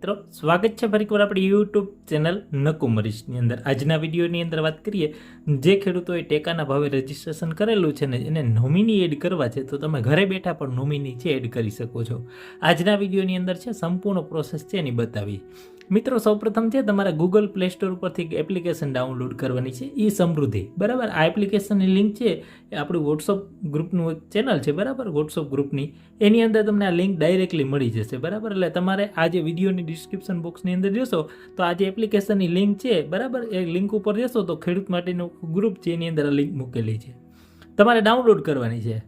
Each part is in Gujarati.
મિત્રો, સ્વાગત છે ફરી એકવાર આપણી યુટ્યુબ ચેનલ નકુમરીશની અંદર. આજના વિડીયોની અંદર વાત કરીએ, જે ખેડૂતોએ ટેકાના ભાવે રજીસ્ટ્રેશન કરેલું છે ને એને નોમિની એડ કરવા છે, તો તમે ઘરે બેઠા પણ નોમિની છે એડ કરી શકો છો. આજના વિડીયોની અંદર છે, સંપૂર્ણ પ્રોસેસ છે એની બતાવી મિત્રો, સૌપ્રથમ છે તમારે ગૂગલ પ્લે સ્ટોર પરથી એક એપ્લિકેશન ડાઉનલોડ કરવાની છે, ઈ સમૃદ્ધિ. બરાબર? આ એપ્લિકેશનની લિંક છે, એ આપણું વોટ્સઅપ ગ્રુપનું એક ચેનલ છે, બરાબર? વોટ્સઅપ ગ્રુપની એની અંદર તમને આ લિંક ડાયરેક્ટલી મળી જશે, બરાબર? એટલે તમારે આ જે વિડીયોની ડિસ્ક્રિપ્શન બોક્સની અંદર જશો તો આ જે એપ્લિકેશનની લિંક છે, બરાબર? એ લિંક ઉપર જશો તો ખેડૂત માટેનું ગ્રુપ છે, એની અંદર આ લિંક મૂકેલી છે. તમારે ડાઉનલોડ કરવાની છે.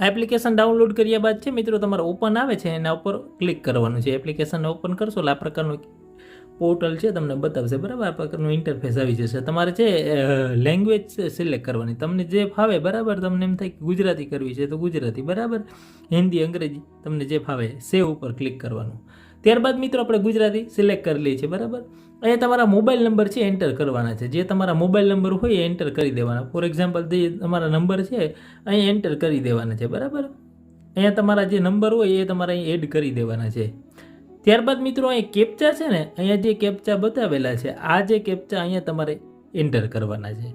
એપ્લિકેશન ડાઉનલોડ કર્યા બાદ છે મિત્રો તમારે ઓપન આવે છે એના ઉપર ક્લિક કરવાનું છે. એપ્લિકેશન ઓપન કરશો એટલે આ પ્રકારનું પોર્ટલ છે તમને બતાવશે, બરાબર? આ પ્રકારનું ઇન્ટરફેસ આવી જશે. તમારે છે લેંગ્વેજ સિલેક્ટ કરવાની. તમને જે ફાવે, બરાબર? તમને એમ થાય કે ગુજરાતી કરવી છે તો ગુજરાતી, બરાબર? હિન્દી, અંગ્રેજી, તમને જે ફાવે સેવ ઉપર ક્લિક કરવાનું. ત્યારબાદ મિત્રો આપણે ગુજરાતી સિલેક્ટ કરી લઈએ છીએ, બરાબર? અહીંયા તમારા મોબાઈલ નંબર છે એન્ટર કરવાના છે. જે તમારા મોબાઈલ નંબર હોય એ એન્ટર કરી દેવાના. ફોર એક્ઝામ્પલ જે તમારા નંબર છે અહીંયા એન્ટર કરી દેવાના છે, બરાબર? અહીંયા તમારા જે નંબર હોય એ તમારે અહીં એડ કરી દેવાના છે. ત્યારબાદ મિત્રો અહીં કેપ્ચા છે ને, અહીંયા જે કેપ્ચા બતાવેલા છે, આ જે કેપ્ચા અહીંયા તમારે એન્ટર કરવાના છે.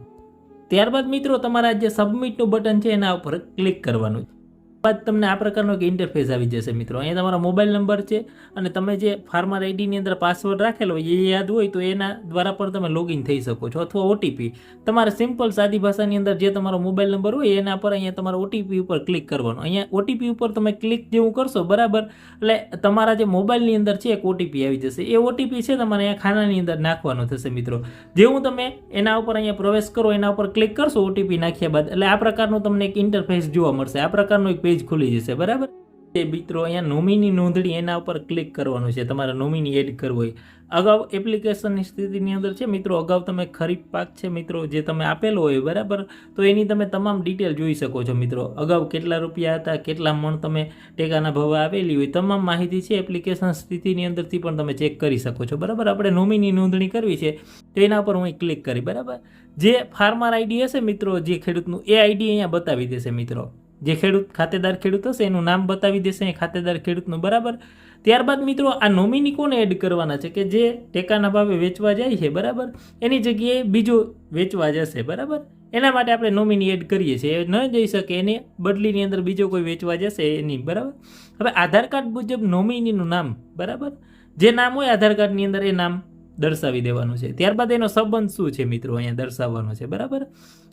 ત્યારબાદ મિત્રો તમારા જે સબમિટનું બટન છે એના ઉપર ક્લિક કરવાનું છે. બાદ તમને આ પ્રકારનો એક ઇન્ટરફેસ આવી જશે મિત્રો. અહીંયા તમારો મોબાઈલ નંબર છે અને તમે જે ફાર્મર આઈડીની અંદર પાસવર્ડ રાખેલો હોય, એ યાદ હોય તો એના દ્વારા પણ તમે લોગિન થઈ શકો છો અથવા ઓટીપી તમારે સિમ્પલ સાદી ભાષાની અંદર જે તમારો મોબાઈલ નંબર હોય, એના પર અહીંયા તમારે ઓટીપી ઉપર ક્લિક કરવાનો. અહીંયા ઓટીપી ઉપર તમે ક્લિક જેવું કરશો, બરાબર? એટલે તમારા જે મોબાઈલની અંદર છે, એક ઓટીપી આવી જશે. એ ઓટીપી છે, તમારે અહીંયા ખાનાની અંદર નાખવાનો થશે મિત્રો. જેવું તમે એના ઉપર અહીંયા પ્રવેશ કરો, એના ઉપર ક્લિક કરશો ઓટીપી નાખ્યા બાદ. એટલે આ પ્રકારનું તમને એક ઇન્ટરફેસ જોવા મળશે. આ પ્રકારનું એક પેજ ખુલી જશે, બરાબર? તે મિત્રો અહીંયા નોમિની નોંધણી એના ઉપર ક્લિક કરવાનું છે, તમારે નોમિની એડ કરવું હોય. અગાઉ એપ્લિકેશનની સ્થિતિની અંદર છે મિત્રો, અગાઉ તમે ખરીફ પાક છે મિત્રો, જે તમે આપેલો હોય, બરાબર? તો એની તમે તમામ ડિટેલ જોઈ શકો છો મિત્રો. અગાઉ કેટલા રૂપિયા હતા, કેટલા મણ તમે ટેકાના ભાવે આવેલી હોય, તમામ માહિતી છે એપ્લિકેશન સ્થિતિની અંદરથી પણ તમે ચેક કરી શકો છો, બરાબર? આપણે નોમિની નોંધણી કરવી છે, તો એના પર હું ક્લિક કરી, બરાબર? જે ફાર્મર આઈડી હશે મિત્રો, જે ખેડૂતનું, એ આઈડી અહીંયા બતાવી દેશે મિત્રો. જે ખેડૂત, ખાતેદાર ખેડૂત હશે, એનું નામ બતાવી દેશે, એ ખાતેદાર ખેડૂતનું, બરાબર? ત્યારબાદ મિત્રો, આ નોમિની કોને એડ કરવાના છે? કે જે ટેકાના ભાવે વેચવા જાય છે, બરાબર? એની જગ્યાએ બીજો વેચવા જશે, બરાબર? એના માટે આપણે નોમિની એડ કરીએ છીએ. એ ન જઈ શકે, એને બદલીની અંદર બીજો કોઈ વેચવા જશે એની બરાબર? હવે આધાર કાર્ડ મુજબ નોમિનીનું નામ, બરાબર? જે નામ હોય, આધાર કાર્ડની અંદર એ નામ દર્શાવી દેવાનું છે. ત્યારબાદ એનો સંબંધ શું છે મિત્રો? અહીંયા દર્શાવવાનો છે, બરાબર?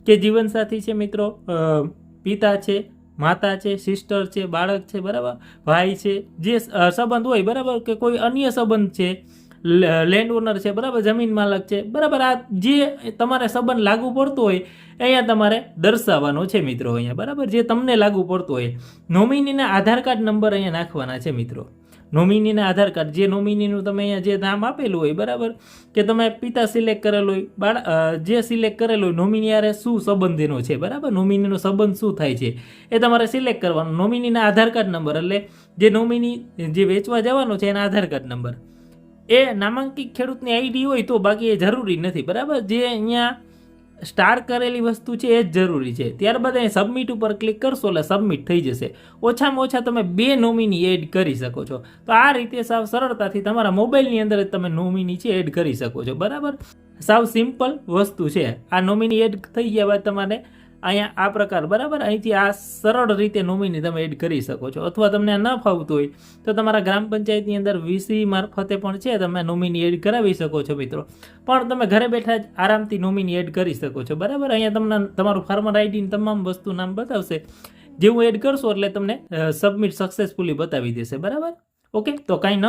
કે જીવનસાથી છે મિત્રો પિતા છે માતા છે સિસ્ટર છે, બાળક છે, બરાબર? ભાઈ છે, જે સંબંધ હોય, બરાબર? કે કોઈ અન્ય સંબંધ છે લેન્ડ ઓનર છે, બરાબર? જમીન માલક છે, બરાબર? આ જે તમારે સંબંધ લાગુ પડતો હોય, અહીંયા તમારે દર્શાવવાનો છે મિત્રો અહીંયા, બરાબર? જે તમને લાગુ પડતો હોય નોમિનીના આધાર કાર્ડ નંબર અહીંયા નાખવાના છે મિત્રો. નોમિનીના આધાર કાર્ડ, જે નોમિનીનું તમે અહીંયા જે નામ આપેલું હોય, બરાબર? કે તમે પિતા સિલેક્ટ કરેલો હોય, બાળ જે સિલેક્ટ કરેલો હોય નોમિની યારે શું સંબંધ એનો છે, બરાબર? નોમિનીનો સંબંધ શું થાય છે, એ તમારે સિલેક્ટ કરવાનો. નોમિનીના આધાર કાર્ડ નંબર, એટલે જે નોમિની જે વેચવા જવાનો છે, એના આધાર કાર્ડ નંબર. એ નામાંકિત ખેડૂતની આઈડી હોય તો બાકી એ જરૂરી નથી, બરાબર? જે અહીંયા સ્ટાર કરેલી વસ્તુ છે એ જ જરૂરી છે. ત્યારબાદ અહીં સબમિટ ઉપર ક્લિક કરશો એટલે સબમિટ થઈ જશે. ઓછામાં ઓછા તમે બે નોમિની એડ કરી શકો છો. તો આ રીતે સાવ સરળતાથી તમારા મોબાઈલની અંદર જ તમે નોમિની છે એડ કરી શકો છો. બરાબર? સાવ સિમ્પલ વસ્તુ છે. આ નોમિની એડ થઈ ગયા બાદ તમારે અહીંયા આ પ્રકાર, બરાબર? અહીંથી આ સરળ રીતે નોમિની તમે એડ કરી શકો છો. અથવા તમને ન ફાવતું હોય, તો તમારા ગ્રામ પંચાયતની અંદર વીસી મારફતે પણ છે, તમે નોમિની એડ કરાવી શકો છો મિત્રો. પણ તમે ઘરે બેઠા જ આરામથી નોમિની એડ કરી શકો છો, બરાબર? અહીંયા તમને તમારું ફાર્મર આઈડીની તમામ વસ્તુ નામ બતાવશે. જેવું એડ કરશો એટલે તમને સબમિટ સક્સેસફુલી બતાવી દેશે, બરાબર? ઓકે? તો કાંઈ ન